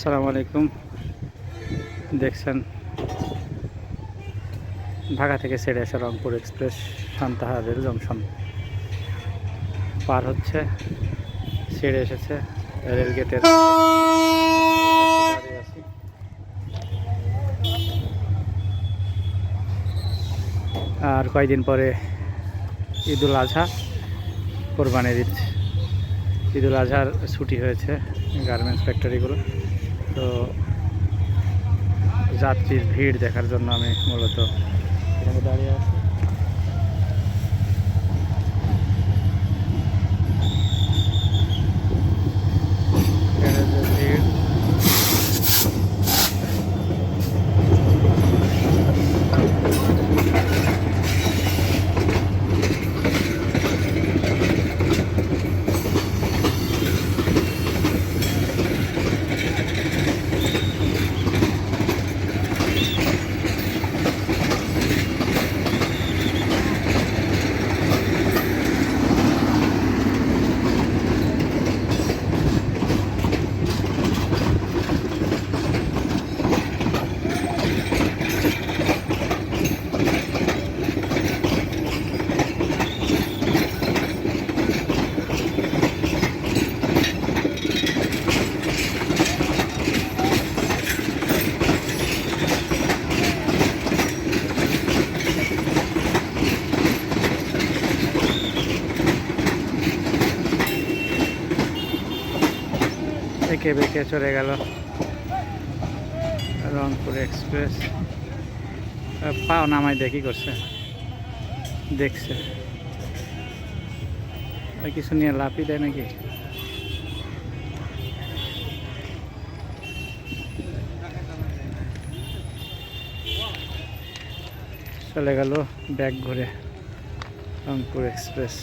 আসসালামু আলাইকুম। দেখছেন? ঢাকা থেকে ছেড়ে আসা Rangpur Express Santahar rail junction. পার হচ্ছে, ছেড়ে এসেছে রেল গেটের। আর কয়দিন পরে ঈদুল আজহা কোরবানির ঈদ। ঈদুল আজহার ছুটি হয়েছে গার্মেন্টস ফ্যাক্টরিগুলো। তো যাত্রীর ভিড় দেখার জন্য আমি মূলত দাঁড়িয়ে আছি এখানে যে ভিড় একে বেঁকে চলে গেল রংপুর এক্সপ্রেস। পাও নামাই দেখি করছে। দেখছে। আর কিছু নিয়ে লাপি দেয় নাকি? চলে গেল ব্যাগ ঘুরে রংপুর এক্সপ্রেস।